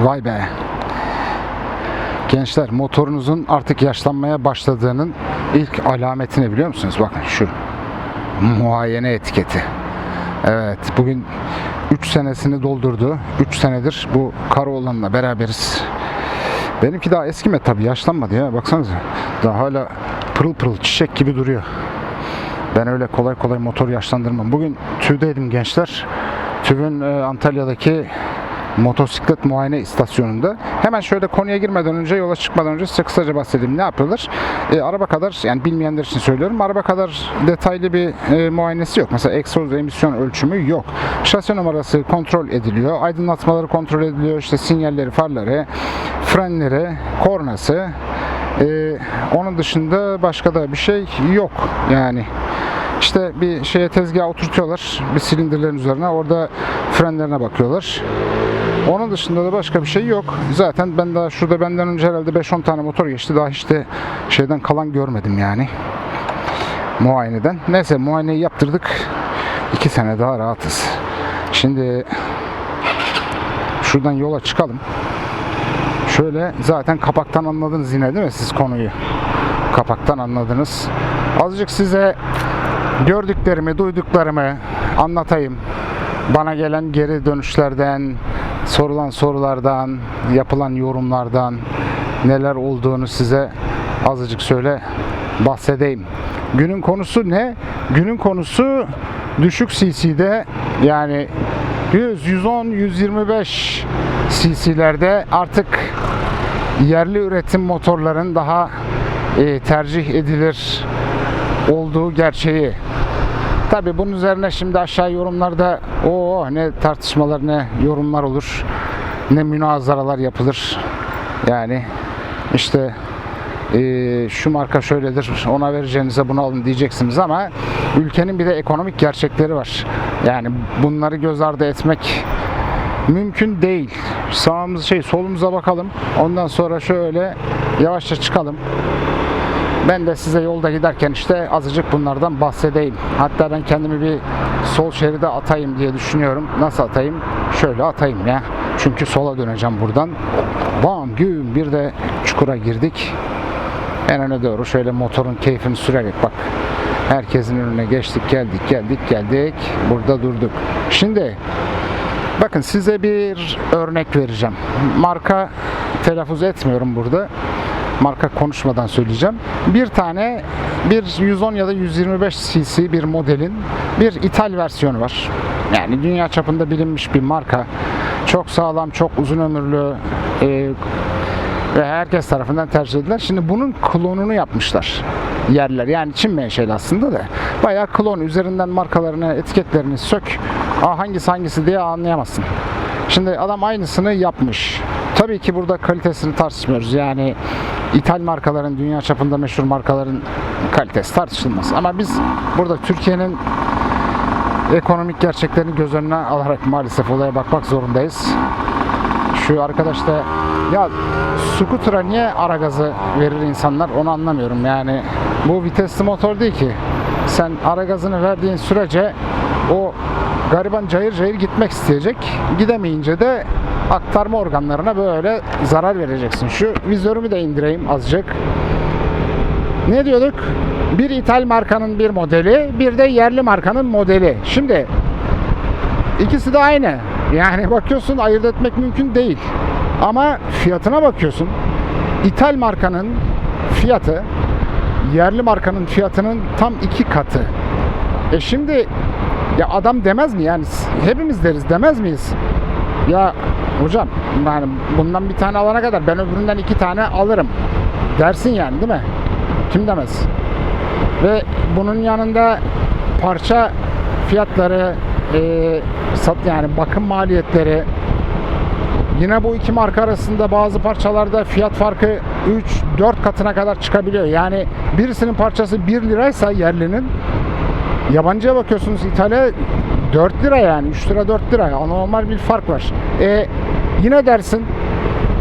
Vay be. Gençler motorunuzun artık yaşlanmaya başladığının ilk alametini biliyor musunuz? Bakın şu muayene etiketi. Evet bugün 3 senesini doldurdu. 3 senedir bu Karaoğlan'la beraberiz. Benimki daha eski tabii yaşlanmadı ya baksanıza. Daha hala pırıl pırıl çiçek gibi duruyor. Ben öyle kolay kolay motor yaşlandırmam. Bugün TÜV'deydim gençler. TÜV'ün e, Antalya'daki motosiklet muayene istasyonunda. Hemen şöyle konuya girmeden önce, yola çıkmadan önce size kısaca bahsedeyim. Ne yapıyorlar? E, araba kadar, yani bilmeyenler için söylüyorum. Araba kadar detaylı bir e, muayenesi yok. Mesela egzoz emisyon ölçümü yok. Şasi numarası kontrol ediliyor. Aydınlatmaları kontrol ediliyor. İşte sinyalleri, farları, frenleri, kornası. E, onun dışında başka da bir şey yok. Yani işte bir şeye tezgaha oturtuyorlar bir silindirlerin üzerine orada frenlerine bakıyorlar. Onun dışında da başka bir şey yok. Zaten ben daha şurada benden önce herhalde 5-10 tane motor geçti. Daha hiç de şeyden kalan görmedim yani. Muayeneden. Neyse muayeneyi yaptırdık. 2 sene daha rahatız. Şimdi şuradan yola çıkalım. Şöyle zaten kapaktan anladınız yine değil mi siz konuyu? Kapaktan anladınız. Azıcık size gördüklerimi, duyduklarımı anlatayım. Bana gelen geri dönüşlerden, sorulan sorulardan, yapılan yorumlardan neler olduğunu size azıcık söyle bahsedeyim. Günün konusu ne? Günün konusu düşük CC'de yani 100, 110, 125 cc'lerde artık yerli üretim motorların daha e, tercih edilir olduğu gerçeği. Tabi bunun üzerine şimdi aşağı yorumlarda o ne tartışmalar ne yorumlar olur ne münazaralar yapılır. Yani işte e, şu marka şöyledir ona vereceğinize bunu alın diyeceksiniz ama ülkenin bir de ekonomik gerçekleri var. Yani bunları göz ardı etmek mümkün değil. Sağımız şey solumuza bakalım. Ondan sonra şöyle yavaşça çıkalım. Ben de size yolda giderken işte azıcık bunlardan bahsedeyim. Hatta ben kendimi bir sol şeride atayım diye düşünüyorum. Nasıl atayım? Şöyle atayım ya. Çünkü sola döneceğim buradan. Bam güm bir de çukura girdik. En öne doğru şöyle motorun keyfini sürerek bak. Herkesin önüne geçtik geldik geldik geldik. Burada durduk. Şimdi Bakın size bir örnek vereceğim. Marka telaffuz etmiyorum burada. Marka konuşmadan söyleyeceğim. Bir tane bir 110 ya da 125 cc bir modelin bir ithal versiyonu var. Yani dünya çapında bilinmiş bir marka. Çok sağlam, çok uzun ömürlü e, ve herkes tarafından tercih edilen. Şimdi bunun klonunu yapmışlar yerler. Yani Çin menşeli aslında da. Bayağı klon üzerinden markalarını, etiketlerini sök. Aa, hangisi hangisi diye anlayamazsın. Şimdi adam aynısını yapmış. Tabii ki burada kalitesini tartışmıyoruz. Yani ithal markaların, dünya çapında meşhur markaların kalitesi tartışılmaz. Ama biz burada Türkiye'nin ekonomik gerçeklerini göz önüne alarak maalesef olaya bakmak zorundayız. Şu arkadaş da ya skutura niye ara gazı verir insanlar onu anlamıyorum. Yani bu vitesli motor değil ki. Sen ara gazını verdiğin sürece o gariban cayır cayır gitmek isteyecek. Gidemeyince de aktarma organlarına böyle zarar vereceksin. Şu vizörümü de indireyim azıcık. Ne diyorduk? Bir ithal markanın bir modeli, bir de yerli markanın modeli. Şimdi ikisi de aynı. Yani bakıyorsun ayırt etmek mümkün değil. Ama fiyatına bakıyorsun. İthal markanın fiyatı yerli markanın fiyatının tam iki katı. E şimdi ya adam demez mi yani hepimiz deriz demez miyiz? Ya hocam yani bundan bir tane alana kadar ben öbüründen iki tane alırım dersin yani değil mi? Kim demez? Ve bunun yanında parça fiyatları e, sat yani bakım maliyetleri Yine bu iki marka arasında bazı parçalarda fiyat farkı 3-4 katına kadar çıkabiliyor. Yani birisinin parçası 1 liraysa yerlinin yabancıya bakıyorsunuz İtalya 4 lira yani 3 lira 4 lira anormal bir fark var. E, yine dersin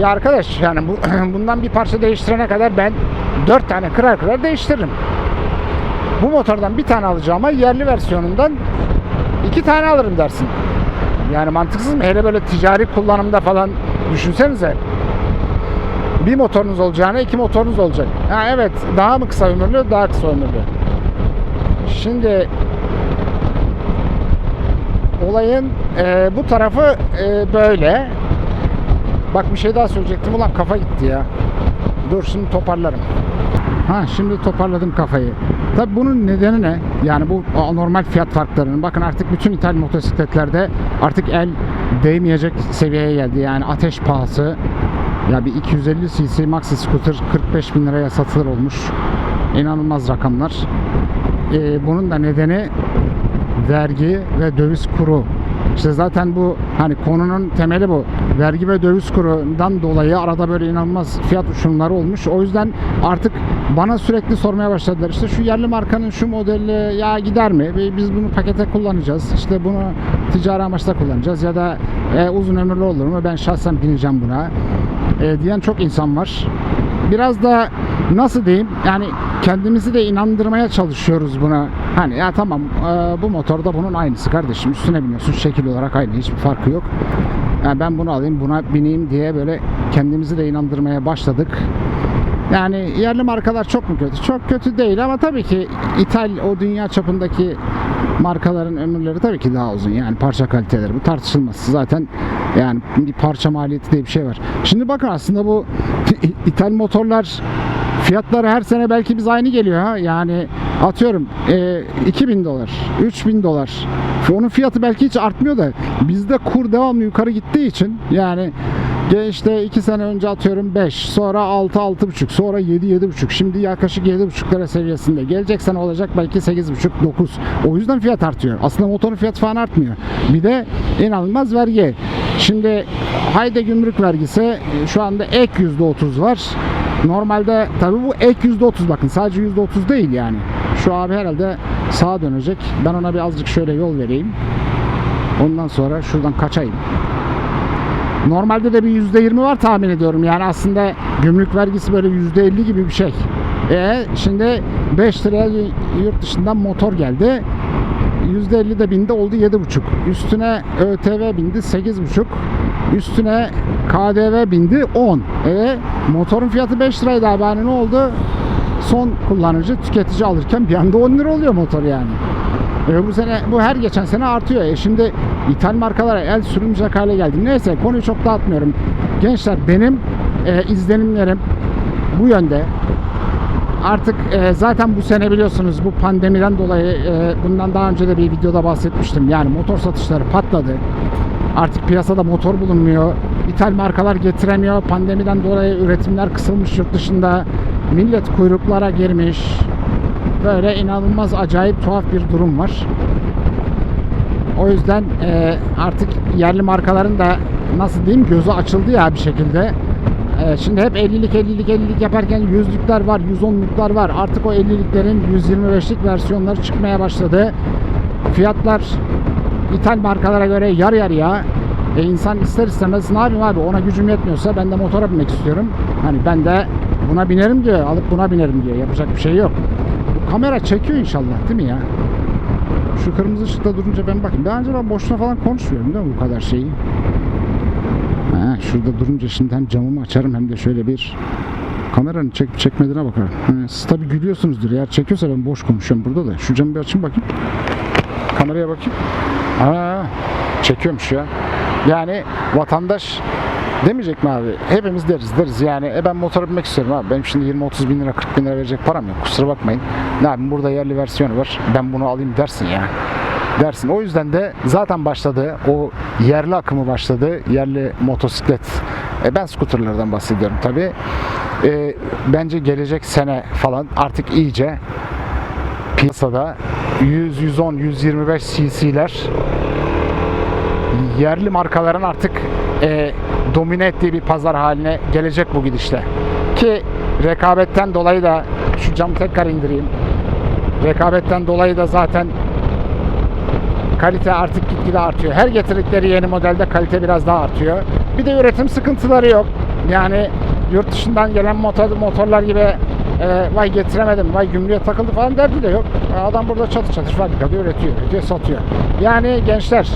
ya arkadaş yani bu, bundan bir parça değiştirene kadar ben 4 tane kırar kırar değiştiririm. Bu motordan bir tane alacağıma yerli versiyonundan iki tane alırım dersin. Yani mantıksız mı? Hele böyle ticari kullanımda falan Düşünsenize. Bir motorunuz olacağına iki motorunuz olacak. Ha evet daha mı kısa ömürlü daha kısa ömürlü. Şimdi olayın e, bu tarafı e, böyle. Bak bir şey daha söyleyecektim. Ulan kafa gitti ya. Dur şimdi toparlarım. Ha şimdi toparladım kafayı. Tabi bunun nedeni ne? Yani bu anormal fiyat farklarının. Bakın artık bütün ithal motosikletlerde artık el değmeyecek seviyeye geldi. Yani ateş pahası. Ya bir 250 cc maxi scooter 45 bin liraya satılır olmuş. İnanılmaz rakamlar. Ee, bunun da nedeni vergi ve döviz kuru. İşte zaten bu hani konunun temeli bu. Vergi ve döviz kurundan dolayı arada böyle inanılmaz fiyat uçurumları olmuş. O yüzden artık bana sürekli sormaya başladılar. İşte şu yerli markanın şu modeli ya gider mi? Biz bunu pakete kullanacağız. İşte bunu ticari amaçla kullanacağız ya da e, uzun ömürlü olur mu? Ben şahsen bineceğim buna. E, diyen çok insan var. Biraz da nasıl diyeyim yani kendimizi de inandırmaya çalışıyoruz buna. Hani ya tamam e, bu motorda bunun aynısı kardeşim üstüne biniyorsun şekil olarak aynı hiçbir farkı yok. Yani ben bunu alayım buna bineyim diye böyle kendimizi de inandırmaya başladık. Yani yerli markalar çok mu kötü? Çok kötü değil ama tabii ki ithal o dünya çapındaki markaların ömürleri tabii ki daha uzun. Yani parça kaliteleri bu tartışılmaz. Zaten yani bir parça maliyeti diye bir şey var. Şimdi bakın aslında bu ithal motorlar fiyatları her sene belki biz aynı geliyor ha. Yani atıyorum e, 2000 dolar, 3000 dolar. Onun fiyatı belki hiç artmıyor da bizde kur devamlı yukarı gittiği için yani işte 2 sene önce atıyorum 5, sonra 6, 6,5, sonra 7, 7,5. Şimdi yaklaşık 7,5 lira seviyesinde. Gelecek sene olacak belki 8,5, 9. O yüzden fiyat artıyor. Aslında motorun fiyatı falan artmıyor. Bir de inanılmaz vergi. Şimdi hayde gümrük vergisi e, şu anda ek %30 var. Normalde tabii bu ek %30 bakın sadece %30 değil yani. Şu abi herhalde sağa dönecek. Ben ona bir azıcık şöyle yol vereyim. Ondan sonra şuradan kaçayım. Normalde de bir %20 var tahmin ediyorum. Yani aslında gümrük vergisi böyle %50 gibi bir şey. E şimdi 5 liraya yurt dışından motor geldi. %50 de bindi oldu 7,5. Üstüne ÖTV bindi 8,5. Üstüne KDV bindi 10. E motorun fiyatı 5 liraydı abi. Hani ne oldu? Son kullanıcı tüketici alırken bir anda 10 lira oluyor motor yani. E bu sene bu her geçen sene artıyor. E şimdi ithal markalara el sürülmeyecek hale geldi. Neyse konuyu çok dağıtmıyorum. Gençler benim e, izlenimlerim bu yönde. Artık e, zaten bu sene biliyorsunuz bu pandemiden dolayı e, bundan daha önce de bir videoda bahsetmiştim. Yani motor satışları patladı. Artık piyasada motor bulunmuyor. İthal markalar getiremiyor. Pandemiden dolayı üretimler kısılmış yurt dışında. Millet kuyruklara girmiş. Böyle inanılmaz acayip tuhaf bir durum var. O yüzden e, artık yerli markaların da nasıl diyeyim gözü açıldı ya bir şekilde. E, şimdi hep 50'lik 50'lik 50'lik yaparken yüzlükler var, 110'luklar var. Artık o 50'liklerin 125'lik versiyonları çıkmaya başladı. Fiyatlar ithal markalara göre yarı yarıya. E insan ister istemez ne yapayım abi ona gücüm yetmiyorsa ben de motora binmek istiyorum. Hani ben de buna binerim diyor, alıp buna binerim diyor. Yapacak bir şey yok. Bu kamera çekiyor inşallah değil mi ya? Şu kırmızı ışıkta durunca ben bakayım. Daha önce ben boşuna falan konuşmuyorum değil mi bu kadar şeyi? Ha, şurada durunca şimdi hem camımı açarım hem de şöyle bir kameranın çek çekmediğine bakarım. Ha, siz tabi gülüyorsunuzdur. Eğer çekiyorsa ben boş konuşuyorum burada da. Şu camı bir açayım bakayım. Kameraya bakayım. Aa, çekiyormuş ya. Yani vatandaş demeyecek mi abi? Hepimiz deriz deriz yani. E ben motora binmek istiyorum abi. Benim şimdi 20-30 bin lira 40 bin lira verecek param yok. Kusura bakmayın. Ne yapayım burada yerli versiyonu var. Ben bunu alayım dersin ya. Dersin. O yüzden de zaten başladı. O yerli akımı başladı. Yerli motosiklet. E ben skuterlardan bahsediyorum tabi. E, bence gelecek sene falan artık iyice piyasada 100, 110, 125 cc'ler yerli markaların artık e, domine ettiği bir pazar haline gelecek bu gidişle. Ki rekabetten dolayı da şu camı tekrar indireyim. Rekabetten dolayı da zaten kalite artık gitgide artıyor. Her getirdikleri yeni modelde kalite biraz daha artıyor. Bir de üretim sıkıntıları yok. Yani yurt dışından gelen motor, motorlar gibi e, vay getiremedim, vay gümrüğe takıldı falan derdi de yok. Adam burada çatı çatır fabrikada üretiyor, üretiyor, satıyor. Yani gençler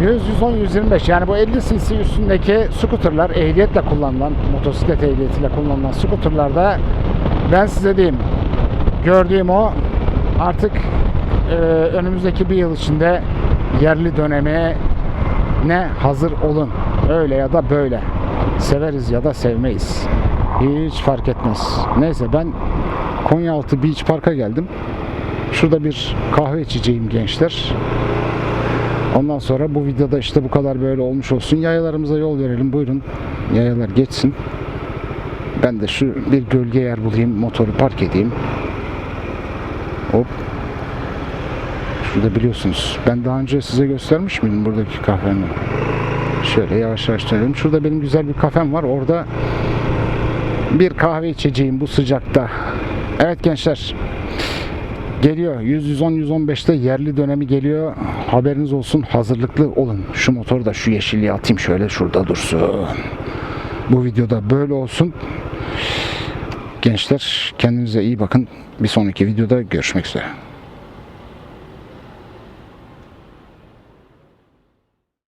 100, 110, 125 yani bu 50 cc üstündeki scooterlar ehliyetle kullanılan, motosiklet ehliyetiyle kullanılan scooterlarda ben size diyeyim gördüğüm o artık e, önümüzdeki bir yıl içinde yerli döneme ne hazır olun. Öyle ya da böyle. Severiz ya da sevmeyiz. Hiç fark etmez. Neyse ben Konyaaltı Beach Park'a geldim. Şurada bir kahve içeceğim gençler. Ondan sonra bu videoda işte bu kadar böyle olmuş olsun. Yayalarımıza yol verelim. Buyurun. Yayalar geçsin. Ben de şu bir gölge yer bulayım. Motoru park edeyim. Hop. Şurada biliyorsunuz. Ben daha önce size göstermiş miydim buradaki kafemi? Şöyle yavaş yavaş dönelim. Şurada benim güzel bir kafem var. Orada bir kahve içeceğim bu sıcakta. Evet gençler. Geliyor. 100, 110, 115'te yerli dönemi geliyor. Haberiniz olsun. Hazırlıklı olun. Şu motoru da şu yeşilliğe atayım şöyle şurada dursun. Bu videoda böyle olsun. Gençler kendinize iyi bakın. Bir sonraki videoda görüşmek üzere.